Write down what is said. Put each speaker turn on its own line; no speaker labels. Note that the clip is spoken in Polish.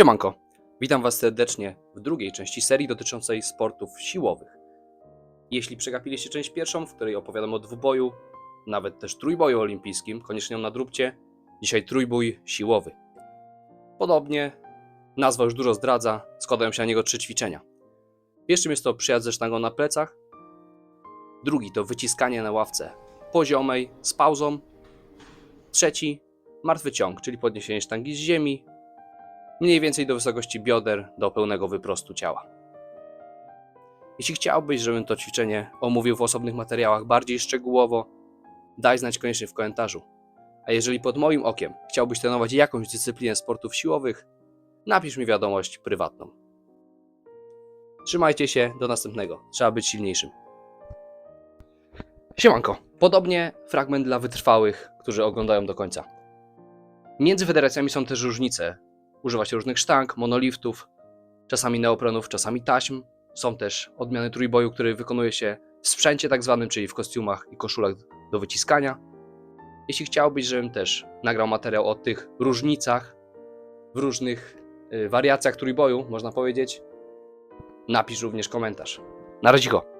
Siemanko, witam Was serdecznie w drugiej części serii dotyczącej sportów siłowych. Jeśli przegapiliście część pierwszą, w której opowiadam o dwuboju, nawet też trójboju olimpijskim, koniecznie ją nadróbcie, dzisiaj trójbój siłowy. Podobnie, nazwa już dużo zdradza, składają się na niego trzy ćwiczenia. Pierwszym jest to przyjazd ze sztangą na plecach, drugi to wyciskanie na ławce poziomej z pauzą, trzeci martwy ciąg, czyli podniesienie sztangi z ziemi, mniej więcej do wysokości bioder, do pełnego wyprostu ciała. Jeśli chciałbyś, żebym to ćwiczenie omówił w osobnych materiałach bardziej szczegółowo, daj znać koniecznie w komentarzu. A jeżeli pod moim okiem chciałbyś trenować jakąś dyscyplinę sportów siłowych, napisz mi wiadomość prywatną. Trzymajcie się, do następnego. Trzeba być silniejszym. Siemanko. Podobnie fragment dla wytrwałych, którzy oglądają do końca. Między federacjami są też różnice. Używa się różnych sztang, monoliftów, czasami neoprenów, czasami taśm. Są też odmiany trójboju, które wykonuje się w sprzęcie tak zwanym, czyli w kostiumach i koszulach do wyciskania. Jeśli chciałbyś, żebym też nagrał materiał o tych różnicach w różnych y, wariacjach trójboju, można powiedzieć, napisz również komentarz. Na razie.